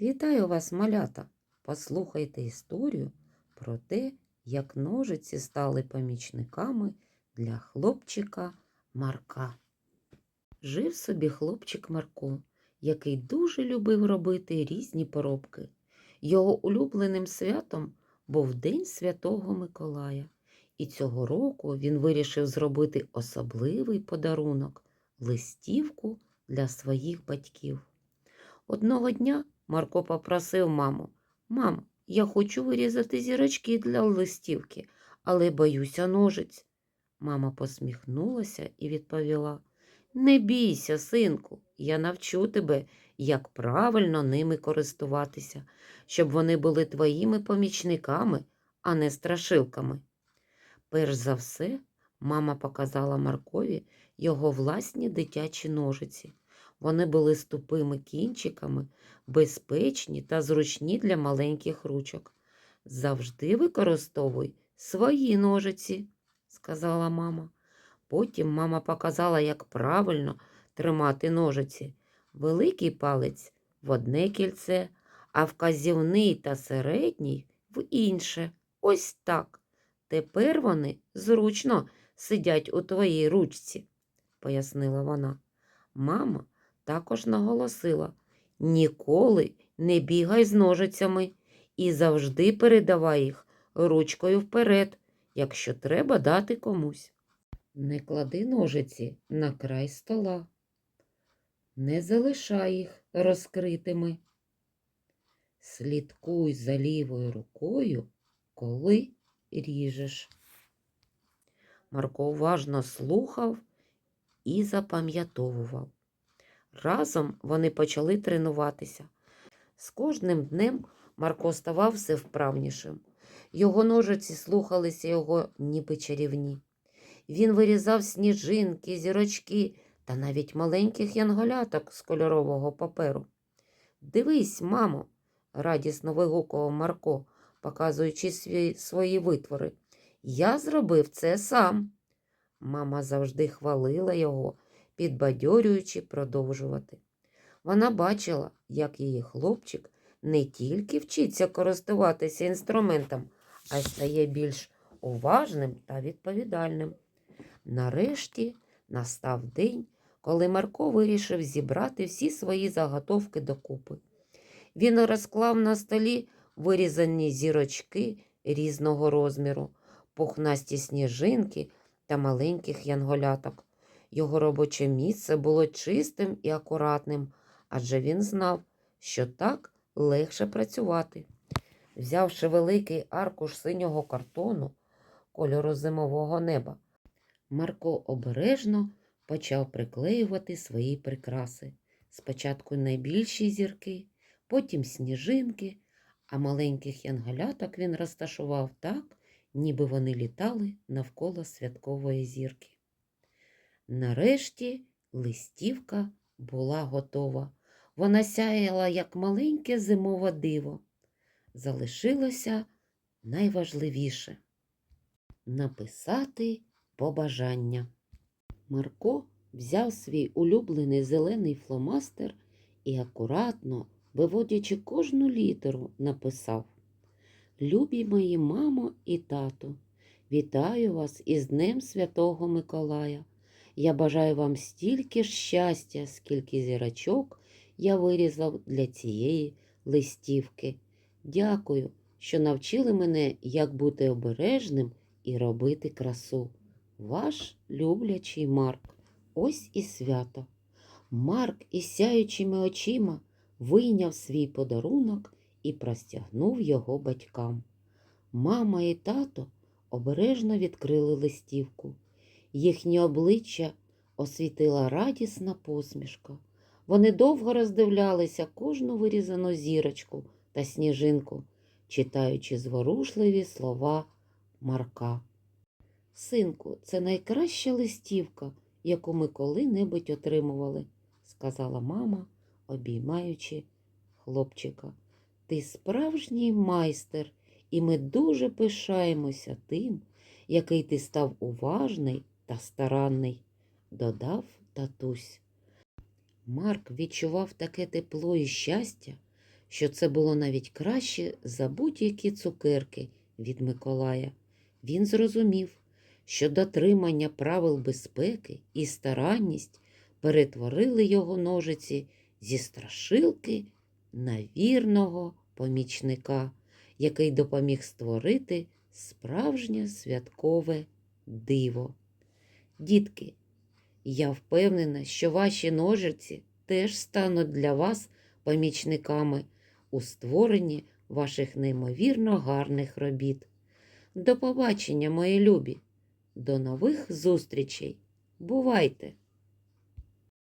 Вітаю вас, малята! Послухайте історію про те, як ножиці стали помічниками для хлопчика Марка. Жив собі хлопчик Марко, який дуже любив робити різні поробки. Його улюбленим святом був День Святого Миколая, і цього року він вирішив зробити особливий подарунок листівку для своїх батьків. Одного дня Марко попросив маму: Мам, я хочу вирізати зірочки для листівки, але боюся ножиць. Мама посміхнулася і відповіла: Не бійся, синку, я навчу тебе, як правильно ними користуватися, щоб вони були твоїми помічниками, а не страшилками. Перш за все, мама показала Маркові його власні дитячі ножиці. Вони були з тупими кінчиками, безпечні та зручні для маленьких ручок. Завжди використовуй свої ножиці, сказала мама. Потім мама показала, як правильно тримати ножиці. Великий палець в одне кільце, а вказівний та середній в інше. Ось так. Тепер вони зручно сидять у твоїй ручці, пояснила вона. Мама також наголосила ніколи не бігай з ножицями і завжди передавай їх ручкою вперед, якщо треба дати комусь. Не клади ножиці на край стола. Не залишай їх розкритими. Слідкуй за лівою рукою, коли ріжеш. Марко уважно слухав і запам'ятовував. Разом вони почали тренуватися. З кожним днем Марко ставав все вправнішим. Його ножиці слухалися його ніби чарівні. Він вирізав сніжинки, зірочки та навіть маленьких янголяток з кольорового паперу. Дивись, мамо, радісно вигукував Марко, показуючи свої, свої витвори. Я зробив це сам. Мама завжди хвалила його, підбадьорюючи продовжувати. Вона бачила, як її хлопчик не тільки вчиться користуватися інструментом, а й стає більш уважним та відповідальним. Нарешті настав день, коли Марко вирішив зібрати всі свої заготовки докупи. Він розклав на столі вирізані зірочки різного розміру, пухнасті сніжинки та маленьких янголяток. Його робоче місце було чистим і акуратним, адже він знав, що так легше працювати. Взявши великий аркуш синього картону кольору зимового неба, Марко обережно почав приклеювати свої прикраси. Спочатку найбільші зірки, потім сніжинки, а маленьких янголяток він розташував так, ніби вони літали навколо святкової зірки. Нарешті листівка була готова. Вона сяяла, як маленьке зимове диво. Залишилося найважливіше написати побажання. Марко взяв свій улюблений зелений фломастер і акуратно, виводячи кожну літеру, написав Любі мої мамо і тато, вітаю вас із Днем Святого Миколая. Я бажаю вам стільки ж щастя, скільки зірочок я вирізав для цієї листівки. Дякую, що навчили мене, як бути обережним і робити красу. Ваш люблячий Марк. Ось і свято. Марк із сяючими очима вийняв свій подарунок і простягнув його батькам. Мама і тато обережно відкрили листівку. Їхні обличчя освітила радісна посмішка. Вони довго роздивлялися кожну вирізану зірочку та сніжинку, читаючи зворушливі слова Марка. Синку, це найкраща листівка, яку ми коли-небудь отримували, сказала мама, обіймаючи хлопчика. Ти справжній майстер, і ми дуже пишаємося тим, який ти став уважний та старанний, додав татусь. Марк відчував таке тепло і щастя, що це було навіть краще за будь-які цукерки від Миколая. Він зрозумів, що дотримання правил безпеки і старанність перетворили його ножиці зі страшилки на вірного помічника, який допоміг створити справжнє святкове диво. Дітки, я впевнена, що ваші ножиці теж стануть для вас помічниками у створенні ваших неймовірно гарних робіт. До побачення, мої любі! До нових зустрічей! Бувайте!